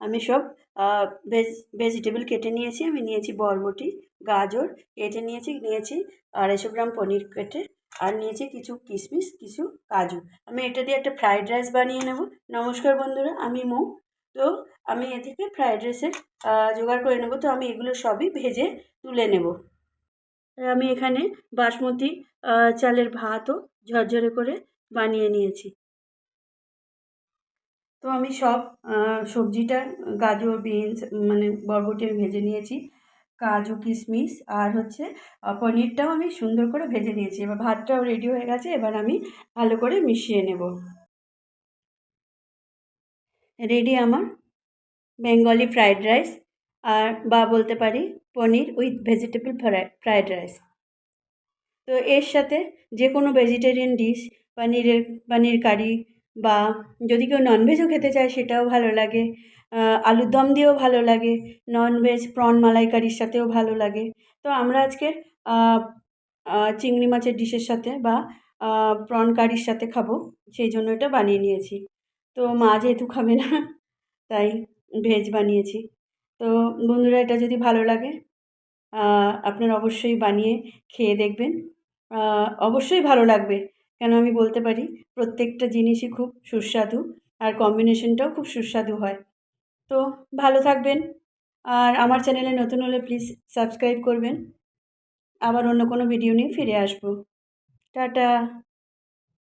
আমি সব veg vegetable কেটে নিয়েছি। আমি নিয়েছি বরবটি, গাজর কেটে নিয়েছি নিয়েছি আড়াইশো গ্রাম পনির কেটে আর নিয়েছি কিছু কিশমিশ, কিছু কাজু। আমি এটা দিয়ে একটা ফ্রায়েড রাইস বানিয়ে নেব। নমস্কার বন্ধুরা, আমি মৌ। তো আমি এ থেকে ফ্রায়েড রাইসের জোগাড় করে নেব। তো আমি এগুলো সবই ভেজে তুলে নেব। আমি এখানে বাসমতি চালের ভাতও ঝরঝরে করে বানিয়ে নিয়েছি। তো আমি সব সবজিটা, গাজর, বিনস মানে বরবটি আমি ভেজে নিয়েছি। কাজু, কিশমিশ আর হচ্ছে পনিরটাও আমি সুন্দর করে ভেজে নিয়েছি। এবার ভাতটাও রেডি হয়ে গেছে, এবার আমি ভালো করে মিশিয়ে নেব। রেডি আমার বেঙ্গলি ফ্রায়েড রাইস আর বা বলতে পারি paneer with vegetable fried rice তো এর সাথে যে কোনো ভেজিটেরিয়ান ডিশ পনিরের, পনির কারি বা যদি কেউ ননভেজও খেতে চায় সেটাও ভালো লাগে। আলুর দম দিয়েও ভালো লাগে। ননভেজ প্রন মালাইকারির সাথেও ভালো লাগে। তো আমরা আজকের চিংড়ি মাছের ডিশের সাথে বা প্রন কারির সাথে খাব। সেই জন্য এটা বানিয়ে নিয়েছি। তো মা যেহেতু খাবে না, তাই ভেজ বানিয়েছি। তো বন্ধুরা, এটা যদি ভালো লাগে আপনার অবশ্যই বানিয়ে খেয়ে দেখবেন। অবশ্যই ভালো লাগবে। কেন আমি বলতে পারি? প্রত্যেকটা জিনিসই খুব সুস্বাদু আর কম্বিনেশনটাও খুব সুস্বাদু হয়। তো ভালো থাকবেন আর আমার চ্যানেলে নতুন হলে প্লিজ সাবস্ক্রাইব করবেন। আবার অন্য কোনো ভিডিও নিয়ে ফিরে আসব। টাটা!